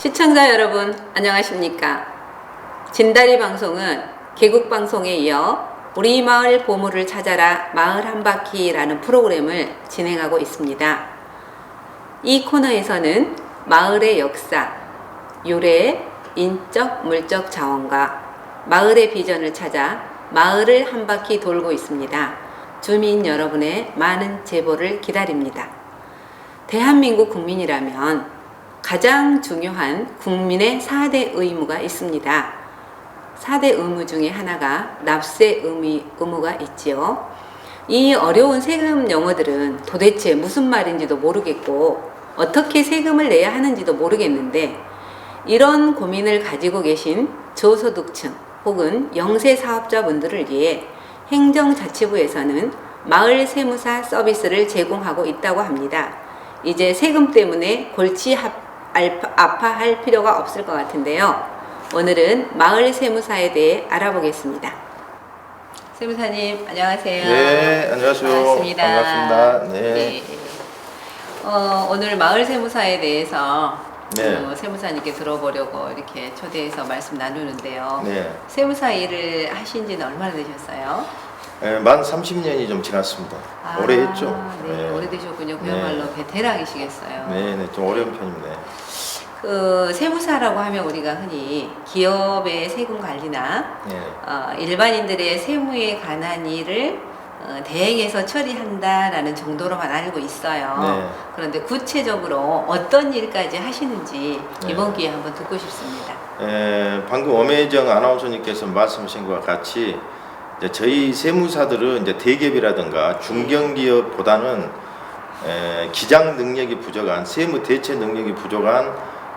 시청자 여러분 안녕하십니까 진다리 방송은 개국 방송에 이어 우리 마을 보물을 찾아라 마을 한 바퀴라는 프로그램을 진행하고 있습니다. 이 코너에서는 마을의 역사, 유래, 인적, 물적 자원과 마을의 비전을 찾아 마을을 한 바퀴 돌고 있습니다. 주민 여러분의 많은 제보를 기다립니다. 대한민국 국민이라면 가장 중요한 국민의 4대 의무가 있습니다. 4대 의무 중에 하나가 납세 의무, 의무가 있지요. 이 어려운 세금 용어들은 도대체 무슨 말인지도 모르겠고 어떻게 세금을 내야 하는지도 모르겠는데 이런 고민을 가지고 계신 저소득층 혹은 영세 사업자분들을 위해 행정자치부에서는 마을 세무사 서비스를 제공하고 있다고 합니다. 이제 세금 때문에 골치 아파할 필요가 없을 것 같은데요. 오늘은 마을 세무사에 대해 알아보겠습니다. 세무사님 안녕하세요. 네, 안녕하세요. 반갑습니다. 반갑습니다. 네. 네. 어, 오늘 마을 세무사에 대해서 네. 어, 세무사님께 들어보려고 이렇게 초대해서 말씀 나누는데요. 네. 세무사 일을 하신 지는 얼마나 되셨어요? 예, 만 30년이 좀 지났습니다. 아, 오래 했죠. 네, 예. 오래되셨군요. 그야말로 네. 베테랑이시겠어요. 네, 네, 좀 어려운 편입니다. 그 세무사라고 하면 우리가 흔히 기업의 세금 관리나 네. 어, 일반인들의 세무에 관한 일을 어, 대행해서 처리한다라는 정도로만 알고 있어요. 네. 그런데 구체적으로 어떤 일까지 하시는지 네. 이번 기회에 한번 듣고 싶습니다. 예, 방금 엄혜정 아나운서님께서 말씀하신 것과 같이 이제 저희 세무사들은 이제 대기업이라든가 중견기업보다는 에, 기장 능력이 부족한 세무 대체 능력이 부족한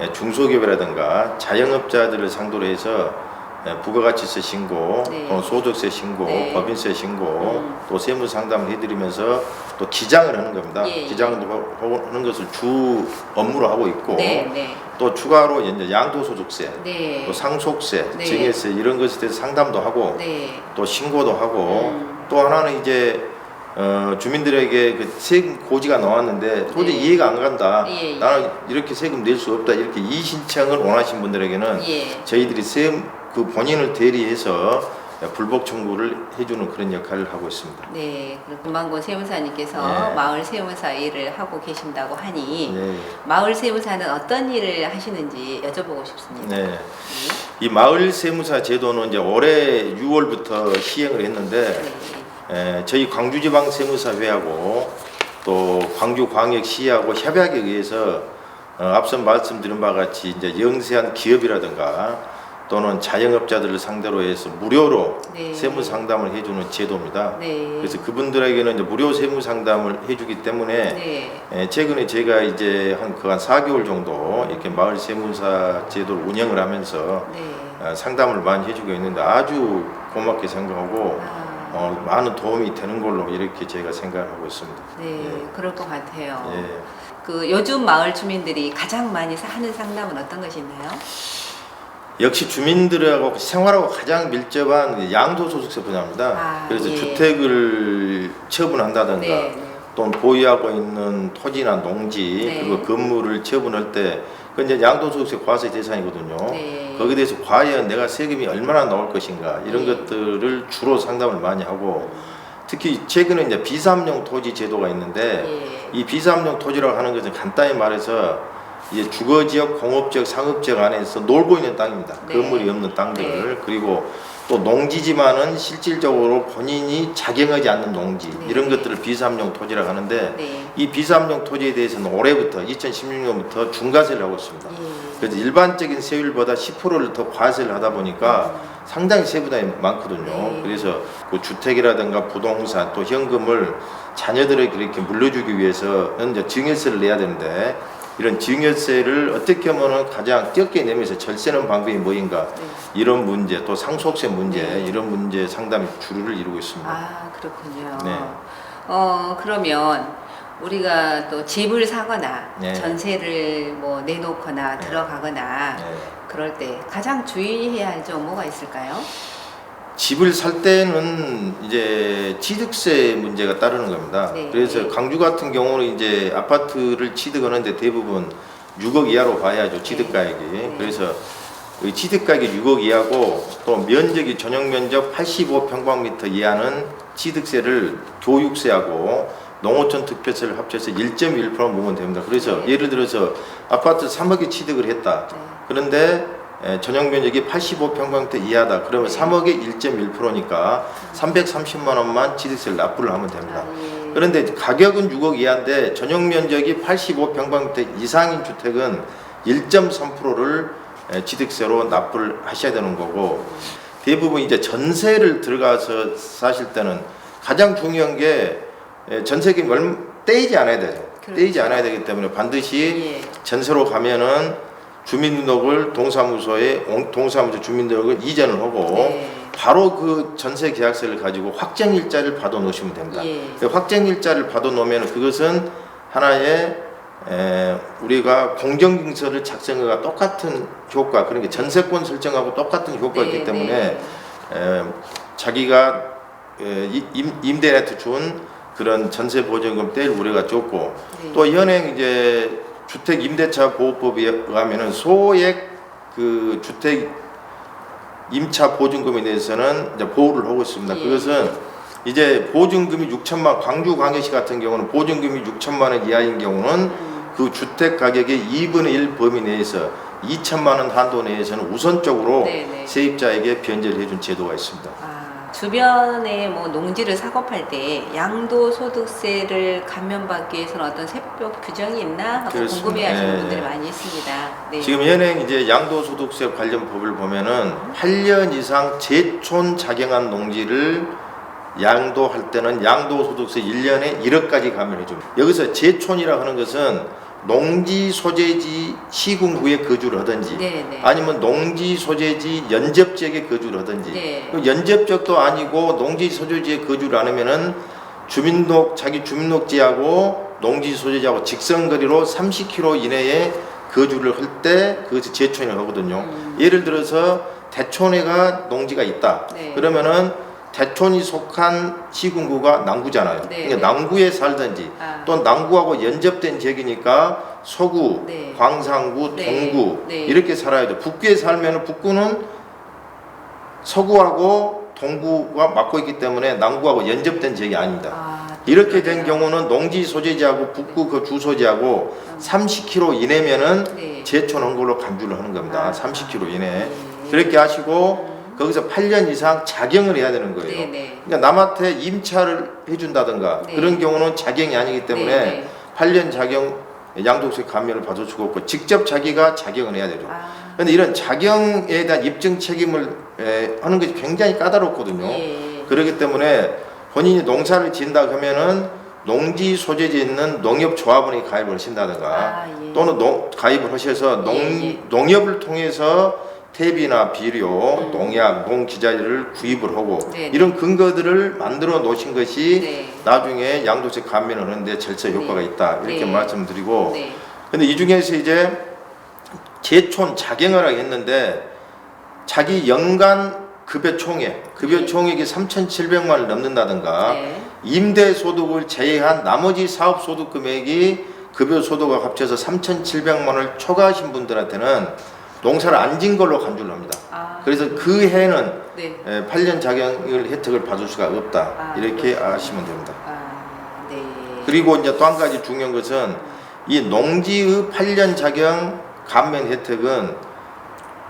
에, 중소기업이라든가 자영업자들을 상대로 해서 에, 부가가치세 신고, 네. 또 소득세 신고, 네. 법인세 신고, 음. 또 세무 상담을 해드리면서 또 기장을 하는 겁니다. 예, 예. 기장도 하고- 하는 것을 주 업무로 하고 있고, 네, 네, 또 추가로 이제 양도소득세, 네, 또 상속세, 네. 증여세 이런 것에 대해서 상담도 하고 네, 또 신고도 하고 음. 또 하나는 이제 어, 주민들에게 그 세금 고지가 나왔는데 도저히 네. 이해가 안 간다. 예, 예. 나는 이렇게 세금 낼 수 없다. 이렇게 이의 신청을 원하신 분들에게는 예. 저희들이 세금 그 본인을 대리해서 불복 청구를 해주는 그런 역할을 하고 있습니다. 네, 금방고 세무사님께서 네. 마을 세무사 일을 하고 계신다고 하니 네. 마을 세무사는 어떤 일을 하시는지 여쭤보고 싶습니다. 네. 이 마을 세무사 제도는 이제 올해 6월부터 시행을 했는데 네. 에, 저희 광주지방 세무사회하고 또 광주광역시하고 협약에 의해서 어, 앞서 말씀드린 바와 같이 이제 영세한 기업이라든가 또는 자영업자들을 상대로 해서 무료로 네. 세무 상담을 해주는 제도입니다. 네. 그래서 그분들에게는 이제 무료 세무 상담을 해주기 때문에 네. 에, 최근에 제가 이제 한 그한 4개월 정도 이렇게 마을 세무사 제도를 운영을 하면서 네. 어, 상담을 많이 해주고 있는데 아주 고맙게 생각하고 아, 어, 많은 도움이 되는 걸로 이렇게 제가 생각하고 있습니다. 네, 예. 그럴 것 같아요. 예. 그 요즘 마을 주민들이 가장 많이 하는 상담은 어떤 것이 있나요? 역시 주민들하고 생활하고 가장 밀접한 양도소득세 분야입니다. 아, 그래서 예. 주택을 처분한다든가 네, 네. 또는 보유하고 있는 토지나 농지 네. 그리고 건물을 처분할 때 그 이제 양도소득세 과세 대상이거든요. 네. 거기에 대해서 과연 내가 세금이 얼마나 나올 것인가 이런 네. 것들을 주로 상담을 많이 하고 특히 최근에 이제 비삼용 토지 제도가 있는데 예. 이 비삼용 토지라고 하는 것은 간단히 말해서 이제 주거 지역, 공업 지역, 상업 지역 안에서 놀고 있는 땅입니다. 네. 건물이 없는 땅들 그리고 또 농지지만은 실질적으로 본인이 작용하지 않는 농지 네. 이런 것들을 비삼용 토지라고 하는데 네. 이 비삼용 토지에 대해서는 올해부터 2016년부터 중과세를 하고 있습니다. 예. 그래서 일반적인 세율보다 10%를 더 과세를 하다 보니까 상당히 세부담이 많거든요. 네. 그래서 그 주택이라든가 부동산 또 현금을 자녀들에게 이렇게 물려주기 위해서 현재 증여세를 내야 되는데 이런 증여세를 어떻게 하면 가장 적게 내면서 절세는 방법이 뭐인가 네. 이런 문제 또 상속세 문제 네. 이런 문제 상담이 주류를 이루고 있습니다. 아 그렇군요. 네. 어 그러면 우리가 또 집을 사거나 네. 전세를 뭐 내놓거나 네. 들어가거나 네. 그럴 때 가장 주의해야 할 점 뭐가 있을까요? 집을 살 때는 이제 취득세 문제가 따르는 겁니다. 네. 그래서 강주 같은 경우는 이제 아파트를 취득하는데 대부분 6억 이하로 봐야죠 취득가액이. 네. 그래서 이 취득가액이 6억 이하고 또 면적이 전용 면적 85평방미터 이하는 취득세를 교육세하고 농어촌 특별세를 합쳐서 1.1% 모으면 됩니다. 그래서 네. 예를 들어서 아파트 3억에 취득을 했다. 네. 그런데 에, 전용 면적이 85평방미터 이하다. 그러면 네. 3억에 1.1%니까 330만 원만 취득세를 납부를 하면 됩니다. 아, 예. 그런데 가격은 6억 이하인데 전용 면적이 85평방미터 이상인 주택은 1.3%를 취득세로 납부를 하셔야 되는 거고 대부분 이제 전세를 들어가서 사실 때는 가장 중요한 게 에, 전세금이 얼마 떼이지 않아야. 그렇죠. 떼이지 않아야 되기 때문에 반드시 예. 전세로 가면은 주민등록을 동사무소에 옹- 동사무소 주민등록을 이전을 하고 네. 바로 그 전세 계약서를 가지고 확정 일자를 받아 놓으시면 됩니다. 예. 그 확정 일자를 받아 놓으면 그것은 하나의 에, 우리가 공정증서를 작성과 똑같은 효과 게 전세권 설정하고 똑같은 효과이기 네, 때문에 네. 에, 자기가 에, 이- 임, 임대한테 준 그런 전세 보증금 뗄 우려가 적고 네. 또 현행 이제 주택 임대차 보호법에 의하면은 소액 그 주택 임차 보증금에 대해서는 이제 보호를 하고 있습니다. 예. 그것은 이제 보증금이 6천만 광주 광역시 같은 경우는 보증금이 6천만 원 이하인 경우는 음. 그 주택 가격의 2분의 1 범위 내에서 2천만 원 한도 내에서는 우선적으로 네, 네. 세입자에게 변제를 해준 제도가 있습니다. 아, 주변에 뭐 농지를 사고팔 때 양도소득세를 감면받기 위해서는 어떤 세법 규정이 있나 하고 그렇습니다. 궁금해하시는 네. 분들이 많이 있습니다. 네. 지금 현행 이제 양도소득세 관련 법을 보면은 8년 이상 재촌 작용한 농지를 양도할 때는 양도소득세 1년에 1억까지 감면해 줍니다. 여기서 재촌이라 하는 것은 농지 소재지 시군구에 거주를 하든지 네, 네. 아니면 농지 소재지 연접 지역에 거주를 하든지 네. 그 연접 지역도 아니고 농지 소재지에 거주를 안 하면은 주민록 자기 주민록지하고 농지 소재지하고 직선거리로 30km 이내에 거주를 할 때 그것이 재촌이라고 하거든요. 음. 예를 들어서 대촌에가 농지가 있다. 네. 그러면은 대촌이 속한 시군구가 남구잖아요. 네, 그러니까 네. 남구에 살든지 아. 또 남구하고 연접된 지역이니까 서구, 네. 광산구, 네. 동구 네. 이렇게 살아야죠. 북구에 살면 북구는 서구하고 동구가 맞고 있기 때문에 남구하고 연접된 지역이 아닙니다. 아, 또 이렇게 된. 경우는 농지 소재지하고 북구 그 주소지하고 30km 이내면은 네. 재촌한 걸로 간주를 하는 겁니다. 아. 30km 이내. 네. 그렇게 하시고 거기서 8년 이상 작용을 해야 되는 거예요. 네, 네. 그러니까 남한테 임차를 해준다든가 네. 그런 경우는 작용이 아니기 때문에 네, 네. 8년 작용 양도세 감면을 받을 수가 없고 직접 자기가 작용을 해야 되죠. 아, 그런데 이런 작용에 대한 입증 책임을 에, 하는 것이 굉장히 까다롭거든요. 예. 그렇기 때문에 본인이 농사를 지은다 그러면은 농지 소재지에 있는 농협조합원이 가입을 하신다든가 아, 예. 또는 농, 가입을 하셔서 농, 예, 예. 농협을 통해서 퇴비나 비료, 음. 농약, 농기자재를 구입을 하고 네, 네. 이런 근거들을 만들어 놓으신 것이 네. 나중에 양도세 감면을 하는데 절차 효과가 네. 있다 이렇게 네. 말씀드리고 네. 근데 이 중에서 이제 재촌 자경을 하게 했는데 자기 연간 급여 총액, 급여 네. 총액이 3,700만 원을 넘는다든가 네. 임대 소득을 제외한 나머지 사업 소득 금액이 급여 소득과 합쳐서 3,700만 원을 초과하신 분들한테는 농사를 안 진 걸로 간주를 합니다. 아, 그래서 그 해는 네. 8년 자경을 혜택을 받을 수가 없다. 아, 이렇게 그렇군요. 아시면 됩니다. 아, 네. 그리고 이제 또 한 가지 중요한 것은 이 농지의 8년 자경 감면 혜택은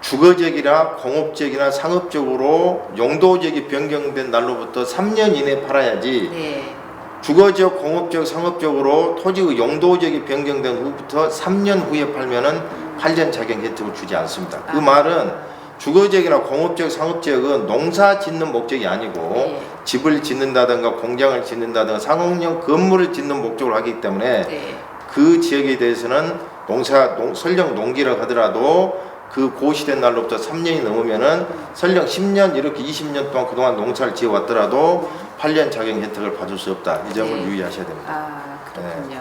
주거지역이나 공업지역이나 상업적으로 용도지역이 변경된 날로부터 3년 이내 팔아야지 네. 주거지역, 공업지역, 상업적으로 토지의 용도지역이 변경된 후부터 3년 후에 팔면은 8년 자격 혜택을 주지 않습니다. 그 아. 말은 주거지역이나 공업지역, 상업지역은 농사 짓는 목적이 아니고 네. 집을 짓는다든가 공장을 짓는다든가 상업용 건물을 짓는 목적으로 하기 때문에 네. 그 지역에 대해서는 농사 농, 설령 농기라 하더라도 그 고시된 날로부터 3년이 넘으면은 설령 10년 이렇게 20년 동안 그동안 농사를 지어 왔더라도 8년 자격 혜택을 받을 수 없다. 이 점을 네. 유의하셔야 됩니다. 아, 그렇군요.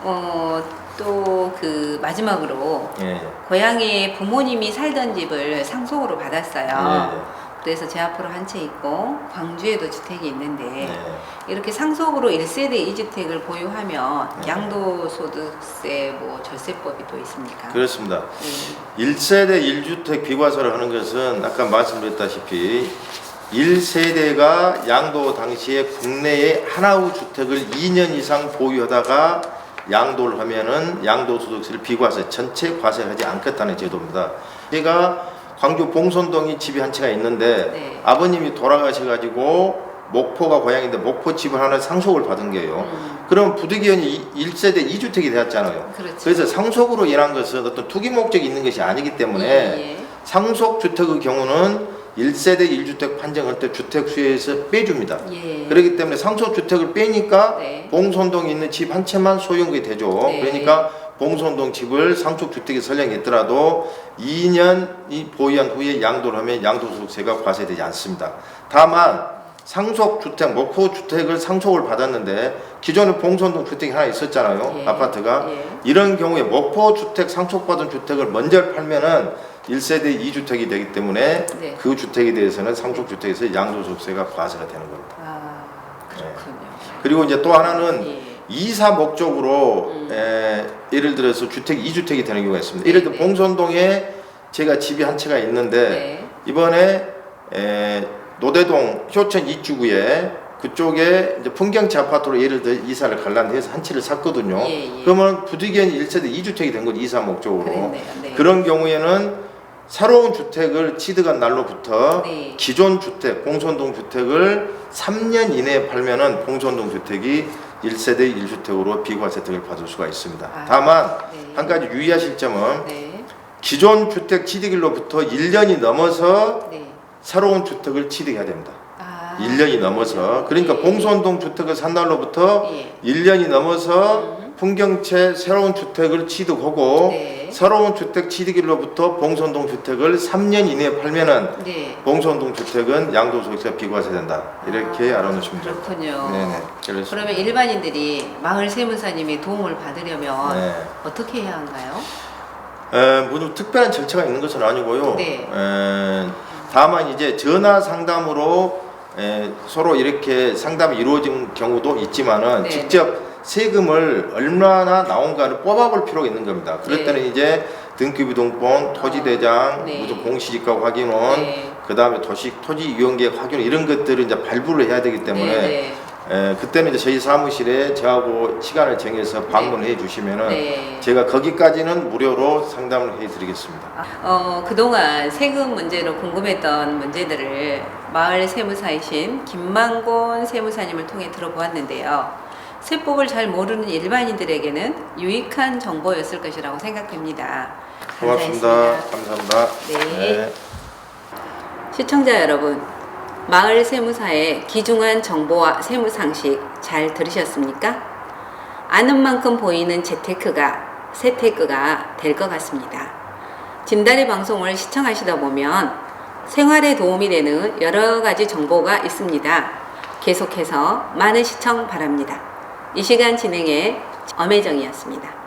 어, 또 그 마지막으로 예. 예. 고향에 부모님이 살던 집을 상속으로 받았어요. 예, 예. 그래서 제 앞으로 한 채 있고 광주에도 주택이 있는데 네. 이렇게 상속으로 1세대 2주택을 보유하면 네. 양도소득세 뭐 절세법이 또 있습니까? 그렇습니다. 네. 1세대 1주택 비과세를 하는 것은 아까 말씀드렸다시피 1세대가 양도 당시에 국내에 하나의 주택을 2년 이상 보유하다가 양도를 하면은 양도소득세를 비과세 전체 과세하지 않겠다는 제도입니다. 제가 광주 봉선동이 집이 한 채가 있는데 네. 아버님이 돌아가셔가지고 목포가 고향인데 목포 집을 하나 상속을 받은 거예요. 음, 그럼 부득이하니 1세대 2주택이 되었잖아요. 그렇죠. 그래서 상속으로 인한 것은 어떤 투기 목적이 있는 것이 아니기 때문에 예, 예. 상속 주택의 경우는 1세대 1주택 판정할 때 주택 수요에서 빼줍니다. 예. 그렇기 때문에 상속 주택을 빼니까 네. 봉선동에 있는 집 한 채만 소유한 게 되죠. 네. 그러니까 봉선동 집을 상속 주택에 설정했더라도 2년 이 보유한 후에 양도를 하면 양도소득세가 과세되지 않습니다. 다만 상속 주택, 목포 주택을 상속을 받았는데 기존에 봉선동 주택이 하나 있었잖아요. 예. 아파트가 예. 이런 경우에 목포 주택 상속받은 주택을 먼저 팔면은 1세대 2주택이 되기 때문에 네. 그 주택에 대해서는 상속 주택에서 양도소득세가 과세가 되는 겁니다. 아 그렇군요. 그리고 이제 또 하나는 예. 이사 목적으로 음. 에, 예를 들어서 주택 2주택이 되는 경우가 있습니다. 네, 예를 들어 네. 봉선동에 제가 집이 한 채가 있는데 네. 이번에 에, 노대동 효천 이주구에 그쪽에 이제 풍경채 아파트로 예를 들어 이사를 갈란데 해서 한 채를 샀거든요. 예, 예. 그러면 부득이한 1세대 2주택이 된 거죠. 이사 목적으로. 그랬네요. 네. 그런 경우에는 새로운 주택을 취득한 날로부터 네. 기존 주택, 봉선동 주택을 3년 이내에 팔면은 봉선동 주택이 1세대 1주택으로 비과세 혜택을 받을 수가 있습니다. 아, 다만 네. 한 가지 유의하실 점은 네. 기존 주택 취득일로부터 1년이 넘어서 네. 새로운 주택을 취득해야 됩니다. 아. 1년이 넘어서 그러니까 예. 봉선동 주택을 산 날로부터 예. 1년이 넘어서 음. 풍경채 새로운 주택을 취득하고 네. 새로운 주택 취득일로부터 봉선동 주택을 3년 이내에 팔면은 네. 봉선동 주택은 양도소득세 비과세 된다 이렇게 아, 알아놓으시면 됩니다. 그렇군요. 네네. 그래서 그러면 일반인들이 마을 세무사님의 도움을 받으려면 네. 어떻게 해야 한가요? 에, 뭐 특별한 절차가 있는 것은 아니고요. 네. 에, 다만 이제 전화 상담으로 에, 서로 이렇게 상담이 이루어진 경우도 있지만은 네. 직접 세금을 얼마나 나온가를 뽑아볼 필요가 있는 겁니다. 그럴 네. 때는 이제 등기부등본, 토지대장, 네. 무슨 공시지가 확인원, 네. 그 다음에 도시 토지 이용계획 확인 이런 것들을 이제 발부를 해야 되기 때문에 네. 에, 그때는 이제 저희 사무실에 저하고 시간을 정해서 방문해 주시면은 네. 제가 거기까지는 무료로 상담을 해드리겠습니다. 어, 그동안 세금 문제로 궁금했던 문제들을 마을 세무사이신 김만곤 세무사님을 통해 들어보았는데요. 세법을 잘 모르는 일반인들에게는 유익한 정보였을 것이라고 생각됩니다. 고맙습니다. 감사합니다. 네. 시청자 여러분, 마을 세무사의 귀중한 정보와 세무 상식 잘 들으셨습니까? 아는 만큼 보이는 재테크가 세테크가 될 것 같습니다. 진달이 방송을 시청하시다 보면 생활에 도움이 되는 여러 가지 정보가 있습니다. 계속해서 많은 시청 바랍니다. 이 시간 진행의 엄혜정이었습니다.